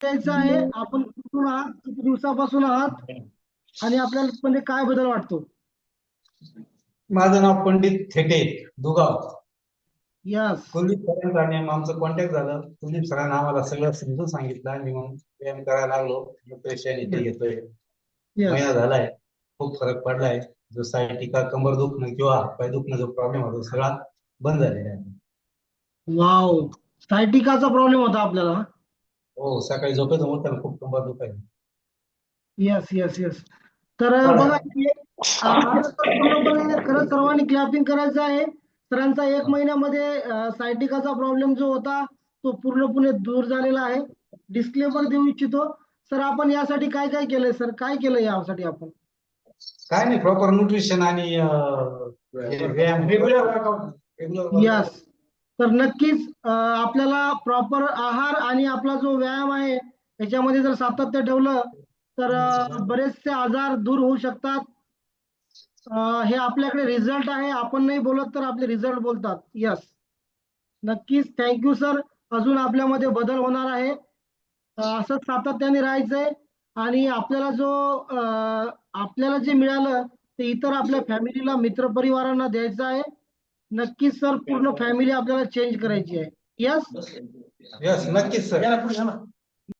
द्यायचं आहे आपण कुठून आहात किती दिवसापासून आहात आणि आपल्याला म्हणजे काय बदल वाटतो? माझं नाव पंडित थेटे दुगाव. यस कुलदीप सरांचा आणि आमचं कॉन्टॅक्ट झालं. कुलदीप सरांना आम्हाला सगळं समजून सांगितलं. आणि मग व्यायाम करायला लागलो. न्यूट्रिशन इथे घेतोय महिना झालाय. खूप फरक पडलाय. जो सायटिका कंबर दुखणं किंवा पाय दुखणं जो प्रॉब्लेम होता सगळा बंद झालेला आहे. वाव सायटिकाचा प्रॉब्लेम होता आपल्याला. हो सकाळी झोपेत उठताना खूप कंबर दुखायची येस येस येस तर बघा खरं सर्वांनी क्लॅपिंग करायचं आहे. सरांचा एक महिन्यामध्ये सायटिकाचा प्रॉब्लेम जो होता तो पूर्णपणे दूर झालेला आहे. डिस्क्लेमर देऊ इच्छितो. सर आपण यासाठी काय काय केलंय सर? काय केलंय यासाठी आपण? काय नाही प्रॉपर न्यूट्रिशन आणि अं, हे व्यायाम रेग्युलर वर्कआउट रेग्युलर यस तर नक्कीच आपल्याला प्रॉपर आहार आणि आपला जो व्यायाम आहे याच्यामध्ये जर सातत्य ठेवलं तर बरेचसे आजार दूर होऊ शकतात. हे आपल्याकडे रिझल्ट आहे. आपण नाही बोलत तर आपले रिझल्ट बोलतात. यस नक्कीच थँक्यू सर अजून आपल्यामध्ये बदल होणार आहे. असंच सातत्याने राहायचंय आणि आपल्याला जो आपल्याला जे मिळालं ते इतर आपल्या फॅमिलीला मित्रपरिवारांना द्यायचं आहे. नक्कीच सर पूर्ण फॅमिली आपल्याला चेंज करायची आहे. यस यस नक्कीच सर